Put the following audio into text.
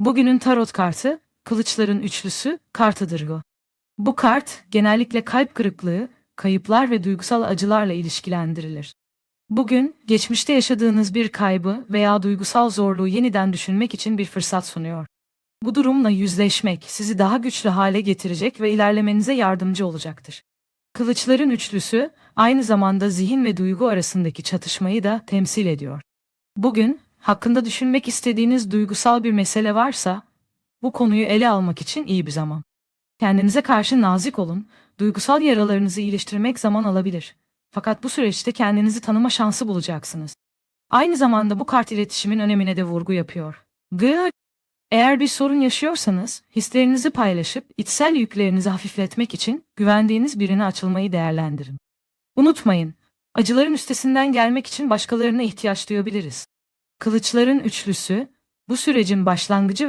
Bugünün tarot kartı, kılıçların üçlüsü, kartıdır bu. Bu kart, genellikle kalp kırıklığı, kayıplar ve duygusal acılarla ilişkilendirilir. Bugün, geçmişte yaşadığınız bir kaybı veya duygusal zorluğu yeniden düşünmek için bir fırsat sunuyor. Bu durumla yüzleşmek sizi daha güçlü hale getirecek ve ilerlemenize yardımcı olacaktır. Kılıçların üçlüsü, aynı zamanda zihin ve duygu arasındaki çatışmayı da temsil ediyor. Bugün, hakkında düşünmek istediğiniz duygusal bir mesele varsa, bu konuyu ele almak için iyi bir zaman. Kendinize karşı nazik olun, duygusal yaralarınızı iyileştirmek zaman alabilir. Fakat bu süreçte kendinizi tanıma şansı bulacaksınız. Aynı zamanda bu kart iletişimin önemine de vurgu yapıyor. G eğer bir sorun yaşıyorsanız, hislerinizi paylaşıp içsel yüklerinizi hafifletmek için güvendiğiniz birine açılmayı değerlendirin. Unutmayın, acıların üstesinden gelmek için başkalarına ihtiyaç duyabiliriz. Kılıçların üçlüsü, bu sürecin başlangıcı ve